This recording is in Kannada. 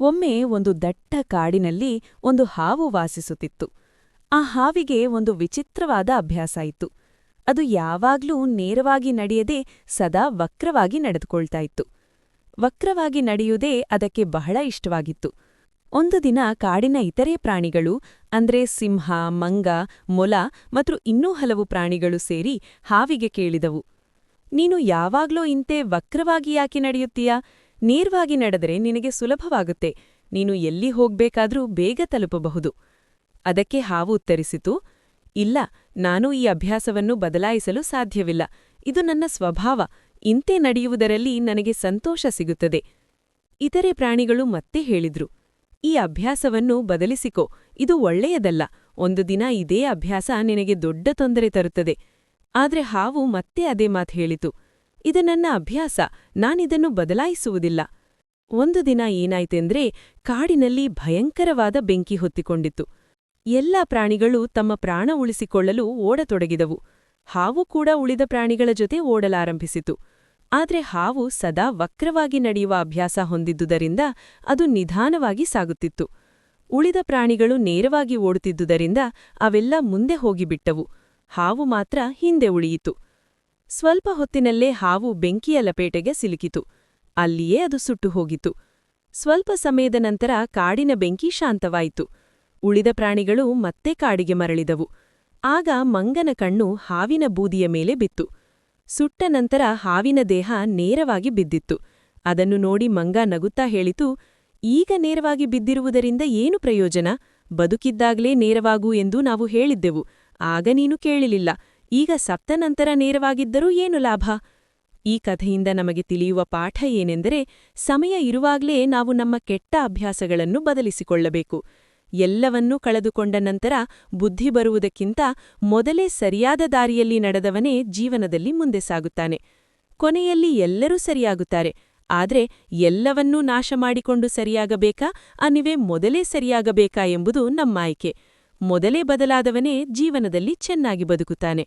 ಒಮ್ಮೆ ಒಂದು ದಟ್ಟ ಕಾಡಿನಲ್ಲಿ ಒಂದು ಹಾವು ವಾಸಿಸುತ್ತಿತ್ತು. ಆ ಹಾವಿಗೆ ಒಂದು ವಿಚಿತ್ರವಾದ ಅಭ್ಯಾಸ ಇತ್ತು. ಅದು ಯಾವಾಗ್ಲೂ ನೇರವಾಗಿ ನಡೆಯದೆ ಸದಾ ವಕ್ರವಾಗಿ ನಡೆದುಕೊಳ್ತಾ ಇತ್ತು. ವಕ್ರವಾಗಿ ನಡೆಯುವುದೇ ಅದಕ್ಕೆ ಬಹಳ ಇಷ್ಟವಾಗಿತ್ತು. ಒಂದು ದಿನ ಕಾಡಿನ ಇತರೆ ಪ್ರಾಣಿಗಳು, ಅಂದ್ರೆ ಸಿಂಹ, ಮಂಗ, ಮೊಲ ಮತ್ತು ಇನ್ನೂ ಹಲವು ಪ್ರಾಣಿಗಳು ಸೇರಿ ಹಾವಿಗೆ ಕೇಳಿದವು. ನೀನು ಯಾವಾಗ್ಲೂ ಇಂತೆ ವಕ್ರವಾಗಿ ಯಾಕೆ ನಡೆಯುತ್ತೀಯಾ? ನೇರವಾಗಿ ನಡೆದರೆ ನಿನಗೆ ಸುಲಭವಾಗುತ್ತೆ. ನೀನು ಎಲ್ಲಿ ಹೋಗ್ಬೇಕಾದ್ರೂ ಬೇಗ ತಲುಪಬಹುದು. ಅದಕ್ಕೆ ಹಾವು ಉತ್ತರಿಸಿತು, ಇಲ್ಲ, ನಾನು ಈ ಅಭ್ಯಾಸವನ್ನು ಬದಲಾಯಿಸಲು ಸಾಧ್ಯವಿಲ್ಲ. ಇದು ನನ್ನ ಸ್ವಭಾವ. ಇಂತೆ ನಡೆಯುವುದರಲ್ಲಿ ನನಗೆ ಸಂತೋಷ ಸಿಗುತ್ತದೆ. ಇತರೆ ಪ್ರಾಣಿಗಳು ಮತ್ತೆ ಹೇಳಿದ್ರು, ಈ ಅಭ್ಯಾಸವನ್ನು ಬದಲಿಸಿಕೋ. ಇದು ಒಳ್ಳೆಯದಲ್ಲ. ಒಂದು ದಿನ ಇದೇ ಅಭ್ಯಾಸ ನಿನಗೆ ದೊಡ್ಡ ತೊಂದರೆ ತರುತ್ತದೆ. ಆದ್ರೆ ಹಾವು ಮತ್ತೆ ಅದೇ ಮಾತು ಹೇಳಿತು ಇದು ನನ್ನ ಅಭ್ಯಾಸ ನಾನಿದನ್ನು ಬದಲಾಯಿಸುವುದಿಲ್ಲ. ಒಂದು ದಿನ ಏನಾಯ್ತೆಂದ್ರೆ, ಕಾಡಿನಲ್ಲಿ ಭಯಂಕರವಾದ ಬೆಂಕಿ ಹೊತ್ತಿಕೊಂಡಿತ್ತು. ಎಲ್ಲಾ ಪ್ರಾಣಿಗಳು ತಮ್ಮ ಪ್ರಾಣ ಉಳಿಸಿಕೊಳ್ಳಲು ಓಡತೊಡಗಿದವು. ಹಾವು ಕೂಡ ಉಳಿದ ಪ್ರಾಣಿಗಳ ಜೊತೆ ಓಡಲಾರಂಭಿಸಿತು. ಆದ್ರೆ ಹಾವು ಸದಾ ವಕ್ರವಾಗಿ ನಡೆಯುವ ಅಭ್ಯಾಸ ಹೊಂದಿದ್ದುದರಿಂದ ಅದು ನಿಧಾನವಾಗಿ ಸಾಗುತ್ತಿತ್ತು. ಉಳಿದ ಪ್ರಾಣಿಗಳು ನೇರವಾಗಿ ಓಡುತ್ತಿದ್ದುದರಿಂದ ಅವೆಲ್ಲ ಮುಂದೆ ಹೋಗಿಬಿಟ್ಟವು. ಹಾವು ಮಾತ್ರ ಹಿಂದೆ ಉಳಿಯಿತು. ಸ್ವಲ್ಪ ಹೊತ್ತಿನಲ್ಲೇ ಹಾವು ಬೆಂಕಿಯ ಲಪೇಟೆಗೆ ಸಿಲುಕಿತು. ಅಲ್ಲಿಯೇ ಅದು ಸುಟ್ಟು ಹೋಗಿತು ಸ್ವಲ್ಪ ಸಮಯದ ನಂತರ ಕಾಡಿನ ಬೆಂಕಿ ಶಾಂತವಾಯಿತು. ಉಳಿದ ಪ್ರಾಣಿಗಳು ಮತ್ತೆ ಕಾಡಿಗೆ ಮರಳಿದವು. ಆಗ ಮಂಗನ ಕಣ್ಣು ಹಾವಿನ ಬೂದಿಯ ಮೇಲೆ ಬಿತ್ತು. ಸುಟ್ಟ ನಂತರ ಹಾವಿನ ದೇಹ ನೇರವಾಗಿ ಬಿದ್ದಿತ್ತು. ಅದನ್ನು ನೋಡಿ ಮಂಗ ನಗುತ್ತಾ ಹೇಳಿತು, ಈಗ ನೇರವಾಗಿ ಬಿದ್ದಿರುವುದರಿಂದ ಏನು ಪ್ರಯೋಜನ? ಬದುಕಿದ್ದಾಗಲೇ ನೇರವಾಗು ಎಂದು ನಾವು ಹೇಳಿದ್ದೆವು. ಆಗ ನೀನು ಕೇಳಲಿಲ್ಲ. ಈಗ ಸಪ್ತ ನಂತರ ನೇರವಾಗಿದ್ದರೂ ಏನು ಲಾಭ? ಈ ಕಥೆಯಿಂದ ನಮಗೆ ತಿಳಿಯುವ ಪಾಠ ಏನೆಂದರೆ, ಸಮಯ ಇರುವಾಗಲೇ ನಾವು ನಮ್ಮ ಕೆಟ್ಟ ಅಭ್ಯಾಸಗಳನ್ನು ಬದಲಿಸಿಕೊಳ್ಳಬೇಕು. ಎಲ್ಲವನ್ನೂ ಕಳೆದುಕೊಂಡ ನಂತರ ಬುದ್ಧಿ ಬರುವುದಕ್ಕಿಂತ ಮೊದಲೇ ಸರಿಯಾದ ದಾರಿಯಲ್ಲಿ ನಡೆದವನೇ ಜೀವನದಲ್ಲಿ ಮುಂದೆ ಸಾಗುತ್ತಾನೆ. ಕೊನೆಯಲ್ಲಿ ಎಲ್ಲರೂ ಸರಿಯಾಗುತ್ತಾರೆ, ಆದರೆ ಎಲ್ಲವನ್ನೂ ನಾಶ ಮಾಡಿಕೊಂಡು ಸರಿಯಾಗಬೇಕಾ? ಅನಿವೆ ಮೊದಲೇ ಸರಿಯಾಗಬೇಕಾ ಎಂಬುದು ನಮ್ಮ ಆಯ್ಕೆ. ಮೊದಲೇ ಬದಲಾದವನೇ ಜೀವನದಲ್ಲಿ ಚೆನ್ನಾಗಿ ಬದುಕುತ್ತಾನೆ.